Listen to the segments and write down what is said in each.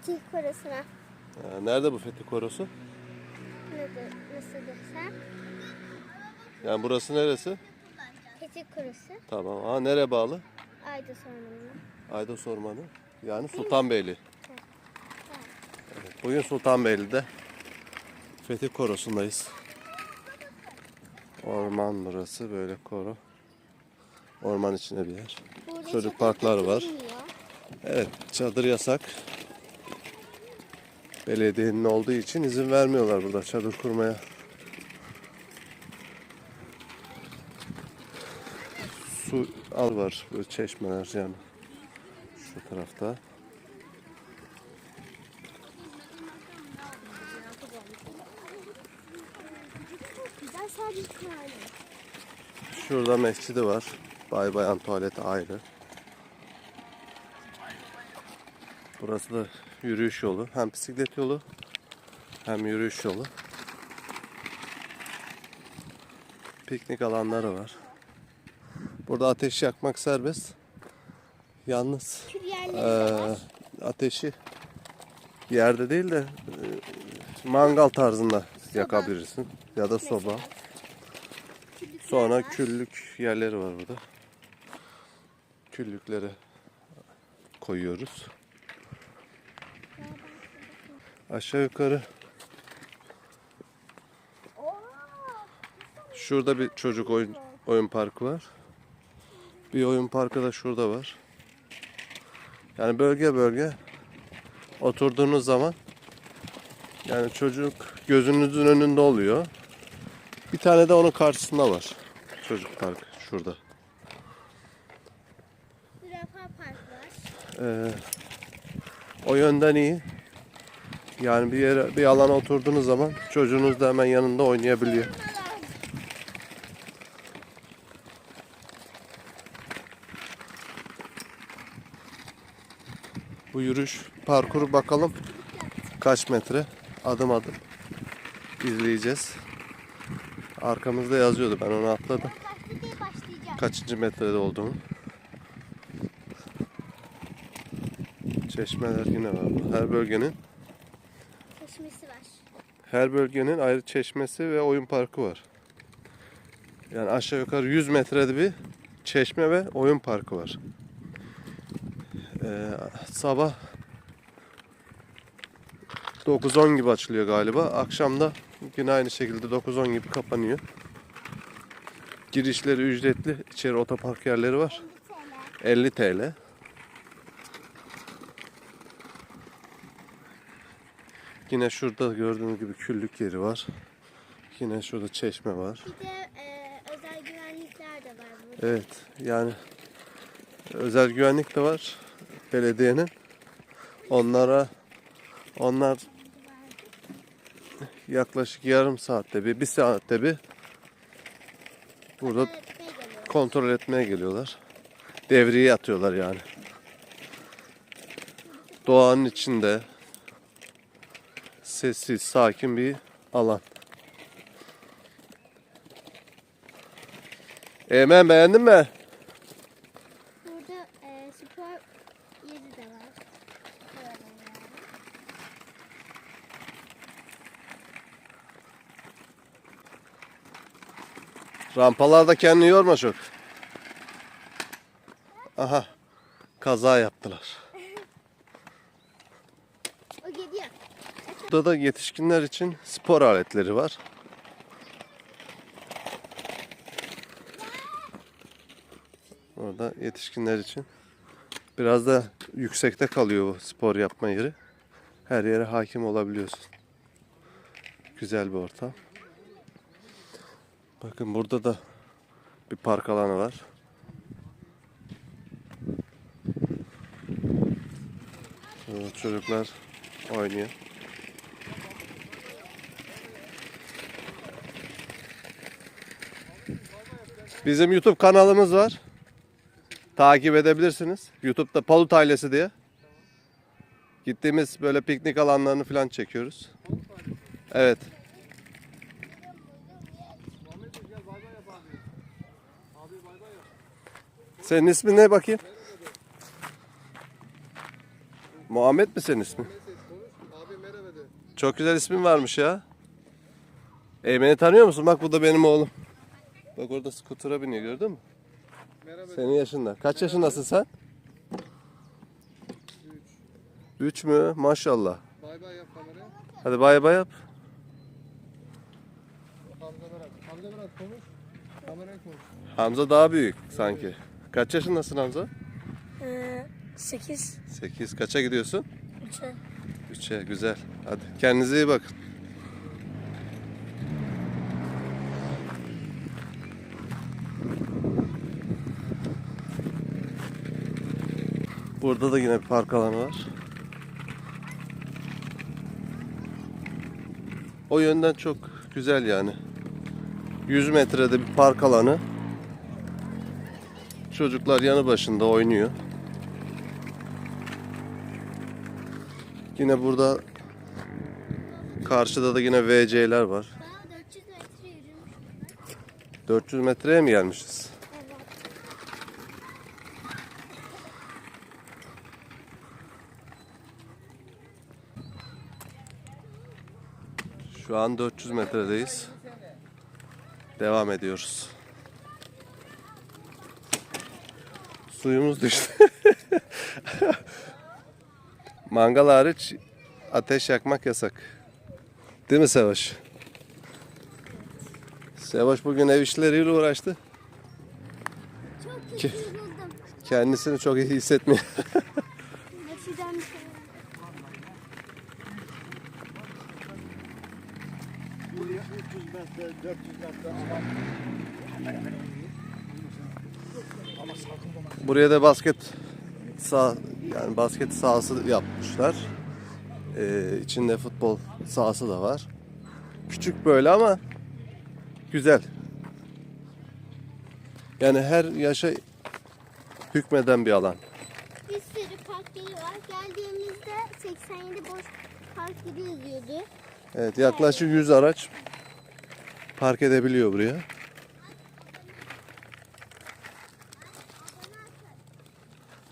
Fetih Korası'na. Ha, nerede bu Fethi Korosu? Nasıl, nasıl desem? Yani burası neresi? Fetih Korası. Tamam. Ha nereye bağlı? Ayda sormanın. Aydos Ormanı. Yani Sultanbeyli. Evet, bugün Sultanbeyli'de Fethi Korosu'ndayız. Orman burası böyle koro. Orman içinde bir yer. Burada Çocuk çadır parkları var. Evet çadır yasak. Belediyenin olduğu için izin vermiyorlar burada çadır kurmaya. Su al var böyle çeşmeler yani. Şu tarafta. Şurada mescidi var. Bay bayan tuvaleti ayrı. Burası da yürüyüş yolu. Hem bisiklet yolu hem yürüyüş yolu. Piknik alanları var. Burada ateş yakmak serbest. Yalnız var. ateşi yerde değil de eee, mangal tarzında yakabilirsin. Ya da soba. Sonra küllük yerleri var burada. Küllükleri koyuyoruz. Aşağı yukarı şurada bir çocuk oyun oyun parkı var. Bir oyun parkı da şurada var. Yani bölge bölge oturduğunuz zaman yani çocuk gözünüzün önünde oluyor. Bir tane de onun karşısında var. Çocuk parkı şurada. Zürafa Park var. Ee, o yönden iyi. Yani bir yere bir alana oturduğunuz zaman çocuğunuz da hemen yanında oynayabiliyor. Bu yürüyüş parkuru bakalım kaç metre adım adım izleyeceğiz. Arkamızda yazıyordu ben onu atladım. Kaçıncı metrede olduğunu. Çeşmeler yine var. Her bölgenin. Her bölgenin ayrı çeşmesi ve oyun parkı var. Yani aşağı yukarı 100 metrede bir çeşme ve oyun parkı var. Ee, sabah 9-10 gibi açılıyor galiba. Akşam da yine aynı şekilde 9-10 gibi kapanıyor. Girişleri ücretli. İçeri otopark yerleri var. 50 TL. 50 TL. Yine şurada gördüğünüz gibi küllük yeri var. Yine şurada çeşme var. Bir de e, özel güvenlikler de var burada. Evet yani özel güvenlik de var belediyenin. Onlara onlar yaklaşık yarım saatte bir, bir saatte bir burada kontrol etmeye geliyorlar. Devriye atıyorlar yani. Doğanın içinde sessiz, sakin bir alan. Eymen beğendin mi? Burada e, spor yeri de var. Şöyle yani. Rampalarda kendini yorma çok. Aha. Kaza yaptılar. O geliyor. Burada da yetişkinler için spor aletleri var. Orada yetişkinler için. Biraz da yüksekte kalıyor bu spor yapma yeri. Her yere hakim olabiliyorsun. Güzel bir ortam. Bakın burada da bir park alanı var. Çocuklar oynuyor. Bizim YouTube kanalımız var. Takip edebilirsiniz. YouTube'da Palut Ailesi diye. Gittiğimiz böyle piknik alanlarını falan çekiyoruz. Evet. Senin ismin ne bakayım? Muhammed mi senin ismin? Çok güzel ismin varmış ya. Eymen'i tanıyor musun? Bak bu da benim oğlum. Bak orada skutura biniyor gördün mü? Merhaba. Senin yaşında. Kaç yaşındasın sen? Üç mü? Maşallah. Bay bay yap kameraya. Hadi bay bay yap. Hamza bırak. Hamza bırak konuş. Kameraya konuş. Hamza daha büyük sanki. Kaç yaşındasın Hamza? Ee, 8 8. Kaça gidiyorsun? 3'e 3'e güzel. Hadi kendinize iyi bakın. Burada da yine bir park alanı var. O yönden çok güzel yani. 100 metrede bir park alanı. Çocuklar yanı başında oynuyor. Yine burada karşıda da yine VC'ler var. Daha 400 metre yürümüş. 400 metreye mi gelmişiz? Şu an 400 metredeyiz. Devam ediyoruz. Suyumuz düştü. Mangal hariç ateş yakmak yasak. Değil mi Sevaş? Sevaş bugün ev işleriyle uğraştı. Çok. Kendisini çok iyi hissetmiyor. Şuradan bir şey. Buraya da basket sağ yani basket sahası yapmışlar. Ee, içinde futbol sahası da var. Küçük böyle ama güzel. Yani her yaşa hükmeden bir alan. Bir sürü park yeri var. Geldiğimizde 87 boş park yeri yazıyordu. Evet yaklaşık 100 araç park edebiliyor buraya.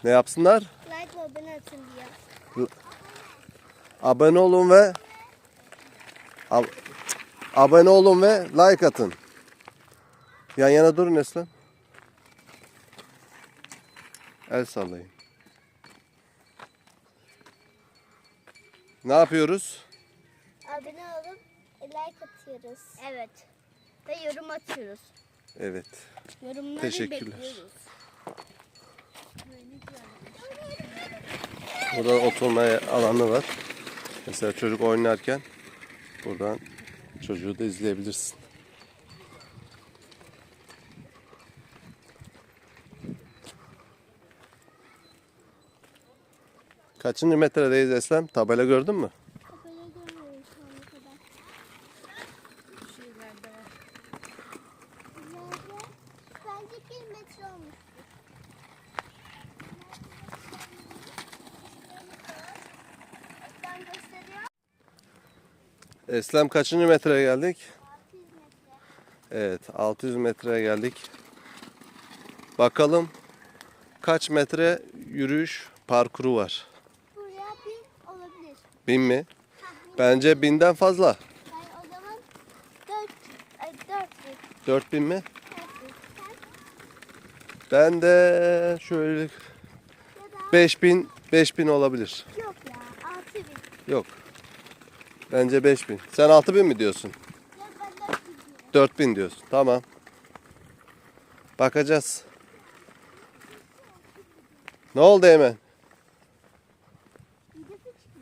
Ne yapsınlar? Like ve abone atın diyor. Abone olun ve Ab- abone olun ve like atın. Yan yana durun Eslem. El sallayın. Ne yapıyoruz? Abone olup like atıyoruz. Evet. Ve yorum atıyoruz. Evet. Yorumları Teşekkürler. bekliyoruz. Burada oturma alanı var. Mesela çocuk oynarken buradan çocuğu da izleyebilirsin. Kaçıncı metredeyiz Eslem? Tabela gördün mü? Böyle görmüyorum şu ana kadar. şeylerde var. Nerede? Bence bir metre olmuş. Ben gösteriyor. Eslem kaçıncı metreye geldik? 600 metre. Evet 600 metreye geldik. Bakalım kaç metre yürüyüş parkuru var? Buraya bir olabilir. Bin mi? Tahmin. Bence binden fazla. Yani o zaman 4 ay 4 bin. 4000 mi? 4 bin. Sen Ben de şöyle ya da 5000 5000 olabilir. yok ya 6 bin. Yok. Bence 5000. Sen 6000 mi diyorsun? Ya ben 4 bin diyorum. 4000 diyorsun. Tamam. Bakacağız. Ne oldu hemen?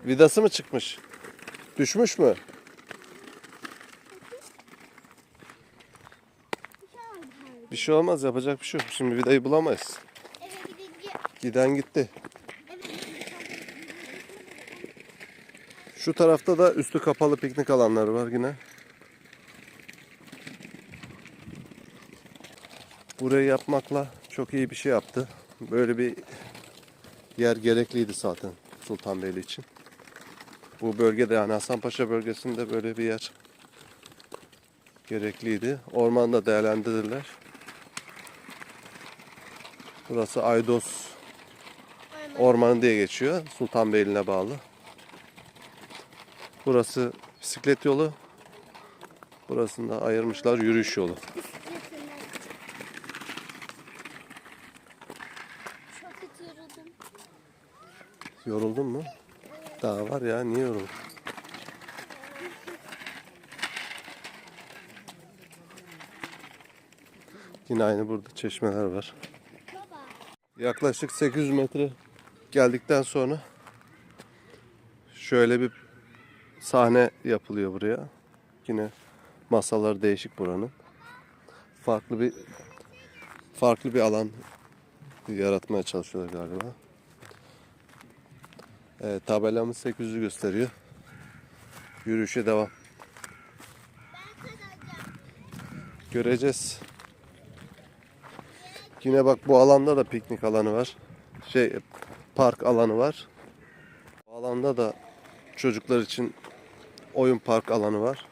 Vidası mı çıkmış? Düşmüş mü? Bir şey olmaz yapacak bir şey yok. Şimdi vidayı bulamayız. Giden gitti. Şu tarafta da üstü kapalı piknik alanları var yine. Burayı yapmakla çok iyi bir şey yaptı. Böyle bir yer gerekliydi zaten Sultanbeyli için. Bu bölgede yani Hasanpaşa bölgesinde böyle bir yer gerekliydi. Ormanda değerlendirdiler. Burası Aydos Orman Ormanı diye geçiyor. Sultanbeyli'ne bağlı. Burası bisiklet yolu. Burasını da ayırmışlar yürüyüş yolu. Yoruldun mu? Daha var ya niye yoruldun? Yine aynı burada çeşmeler var. Yaklaşık 800 metre geldikten sonra şöyle bir sahne yapılıyor buraya. Yine masalar değişik buranın. Farklı bir farklı bir alan yaratmaya çalışıyorlar galiba. Evet, tabelamız 800'ü gösteriyor. Yürüyüşe devam. Göreceğiz. Yine bak bu alanda da piknik alanı var. Şey park alanı var. Bu alanda da çocuklar için oyun park alanı var.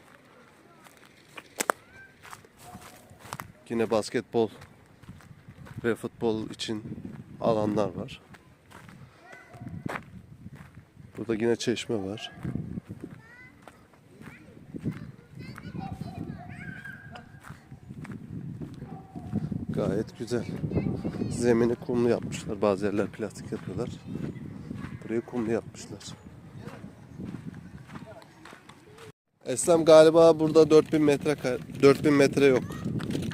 Yine basketbol ve futbol için alanlar var. Burada yine çeşme var. Gayet güzel. Zemini kumlu yapmışlar. Bazı yerler plastik yapıyorlar. Burayı kumlu yapmışlar. Eslem galiba burada 4000 metre ka- 4000 metre yok.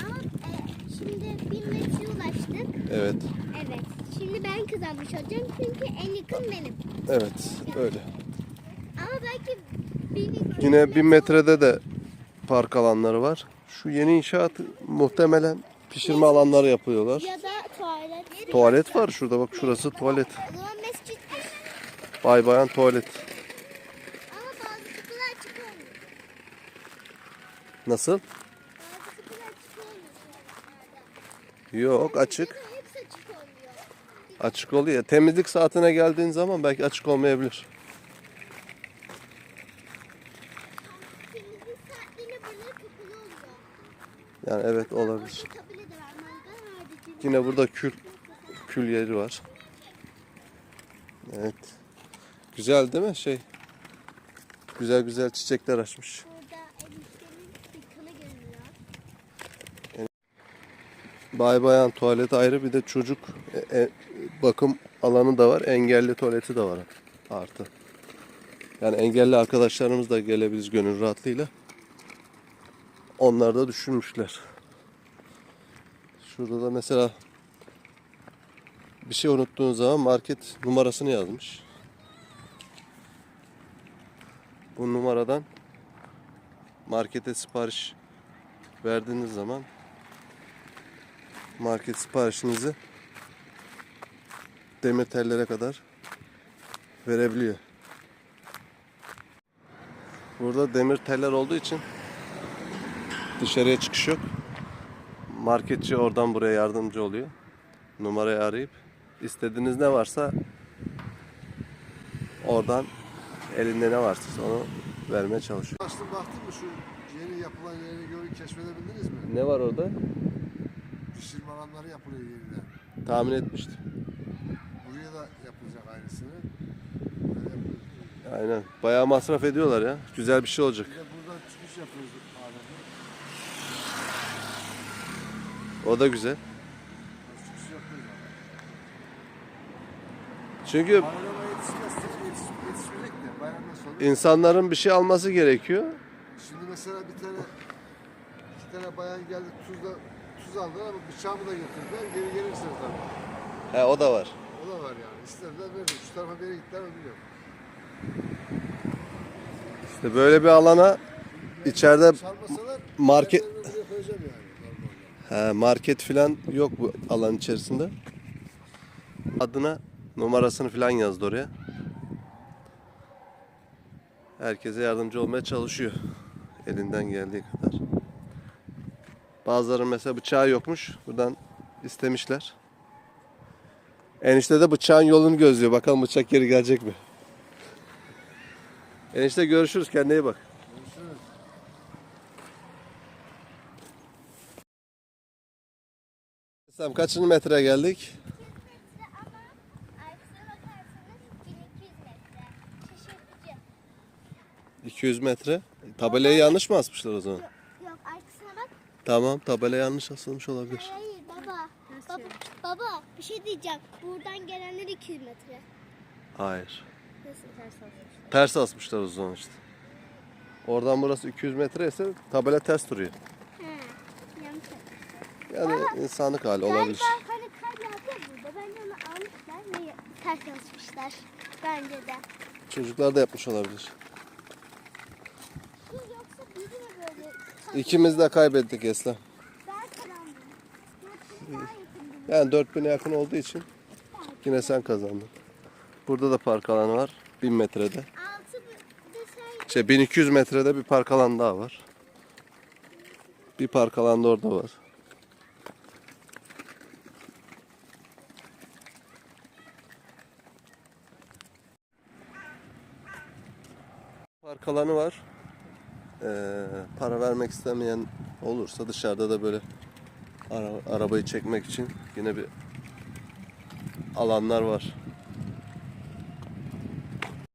Ama e, şimdi bir metreye ulaştık. Evet. Evet. Şimdi ben kazanmış olacağım çünkü en yakın benim. Evet. Öyle. Ama belki bir Yine 1000 metrede de park alanları var. Şu yeni inşaat muhtemelen pişirme alanları yapıyorlar. ya da tuvalet. Tuvalet var şurada bak şurası tuvalet. O zaman mescittir. Bay bayan tuvalet. Ama bazı kapılar açık olmuyor. Nasıl? Yok açık. Açık oluyor. Temizlik saatine geldiğin zaman belki açık olmayabilir. Yani evet olabilir. Yine burada kül kül yeri var. Evet. Güzel değil mi şey? Güzel güzel çiçekler açmış. Bay bayan tuvalet ayrı bir de çocuk e, e, bakım alanı da var. Engelli tuvaleti de var artı. Yani engelli arkadaşlarımız da gelebiliriz gönül rahatlığıyla. Onlar da düşünmüşler. Şurada da mesela bir şey unuttuğun zaman market numarasını yazmış. Bu numaradan markete sipariş verdiğiniz zaman market siparişinizi demir tellere kadar verebiliyor. Burada demir teller olduğu için dışarıya çıkış yok. Marketçi oradan buraya yardımcı oluyor. Numarayı arayıp istediğiniz ne varsa oradan elinde ne varsa onu vermeye çalışıyor. Açtım baktın mı şu yeni yapılan yeri görü keşfedebildiniz mi? Ne var orada? Pişirme alanları yapılıyor yeniden. Tahmin etmiştim. Buraya da yapılacak aynısını. Böyle yapıyoruz. Aynen. Bayağı masraf ediyorlar ya. Güzel bir şey olacak. Bir de buradan çıkış yapıyoruz adeta. O da güzel. Çıkış yapıyoruz. Çünkü Bayrama yetişmezse yetiş, yetişmeyecek de bayramdan sonra. insanların bir şey alması gerekiyor. Şimdi mesela bir tane iki tane bayan geldi tuzla tuz aldılar ama bıçağımı da getirdiler. Geri gelirseniz abi. He o da var. O da var yani. İsterler verir. Şu tarafa bir yere gittiler mi bilmiyorum. İşte böyle bir alana içeride Çalmasalar Market- ben buraya koyacağım yani. normalde. he, market falan yok bu alan içerisinde. Adına numarasını falan yazdı oraya. Herkese yardımcı olmaya çalışıyor. Elinden geldiği kadar. Bazıları mesela bıçağı yokmuş. Buradan istemişler. Enişte de bıçağın yolunu gözlüyor. Bakalım bıçak geri gelecek mi? Enişte görüşürüz. Kendine iyi bak. Görüşürüz. Sam kaçıncı metre geldik? Metre 200 metre. Tabelayı yanlış mı asmışlar o zaman? Tamam tabela yanlış asılmış olabilir. Hayır baba. Baba, baba bir şey diyeceğim. Buradan gelenler 200 metre. Hayır. Nasıl ters almışlar? Ters asmışlar o zaman işte. Oradan burası 200 metre ise tabela ters duruyor. He. Yanlış. Yani insanlık hali olabilir. Galiba hani kar yağdı ya burada. Bence onu almışlar ve ters yazmışlar. Bence de. Çocuklar da yapmış olabilir. Siz yoksa biri mi böyle? İkimiz de kaybettik yakındım. Yani 4000'e yakın olduğu için yine sen kazandın. Burada da park alanı var. 1000 metrede. Şey 1200 metrede bir park alanı daha var. Bir park alanı da orada var. Park alanı var. Para vermek istemeyen olursa dışarıda da böyle ara- arabayı çekmek için yine bir alanlar var.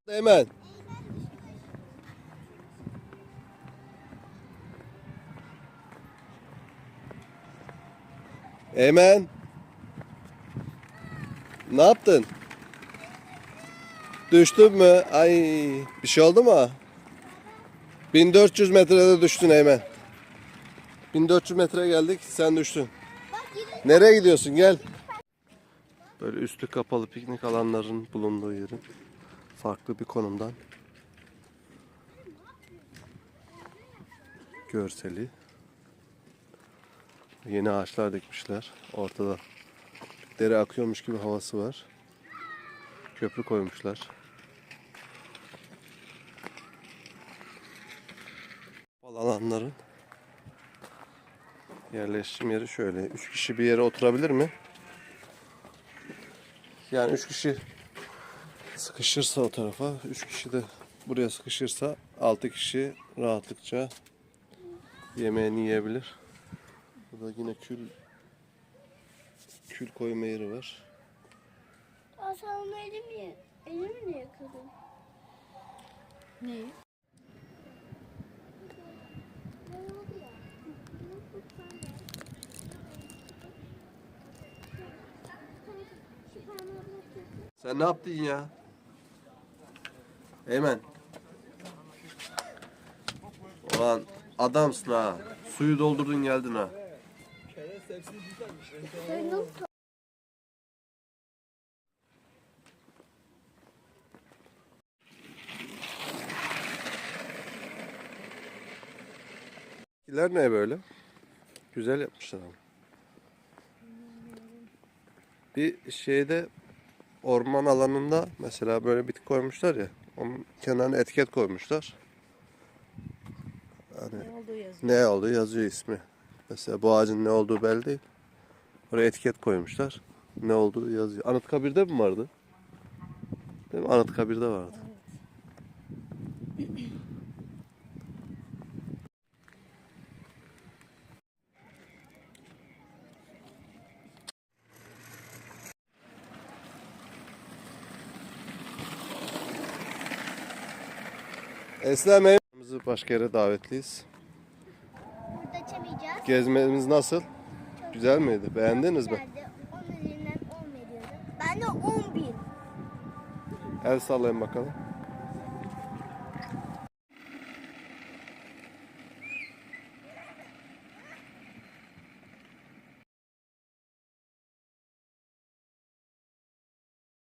Hemen. Eymen. Ne yaptın? Düştün mü? Ay bir şey oldu mu? 1400 metrede düştün Eymen. 1400 metreye geldik sen düştün. Nereye gidiyorsun gel. Böyle üstü kapalı piknik alanların bulunduğu yerin farklı bir konumdan görseli. Yeni ağaçlar dikmişler. Ortada dere akıyormuş gibi havası var. Köprü koymuşlar. Alanların yerleşim yeri şöyle. Üç kişi bir yere oturabilir mi? Yani üç kişi sıkışırsa o tarafa, üç kişi de buraya sıkışırsa altı kişi rahatlıkça yemeğini yiyebilir. Burada yine kül kül koyma yeri var. Aa, sen onu elimi, elimi niye yıkadın? Neyi? Ne oldu ya? Şu parmağı bırakıyorsun. Sen ne yaptın ya? Eymen. Ulan adamsın ha. Suyu doldurdun geldin ha. İler ne böyle? Güzel yapmışlar ama. Bir şeyde orman alanında mesela böyle bitki koymuşlar ya. Onun kenarına etiket koymuşlar. Hani Ne olduğu yazıyor. ne olduğu yazıyor ismi. Mesela bu ağacın ne olduğu belli değil. Oraya etiket koymuşlar. Ne olduğu yazıyor. Anıtkabir'de mi vardı? Değil mi? Anıtkabir'de vardı. Eslem evimizi başka yere davetliyiz. burada açamayacağız? Gezmemiz nasıl? Güzel miydi? Beğendiniz mi? Güzeldi. Onun üzerinden 10 veriyorum. Ben de 10 bin. El sallayın bakalım.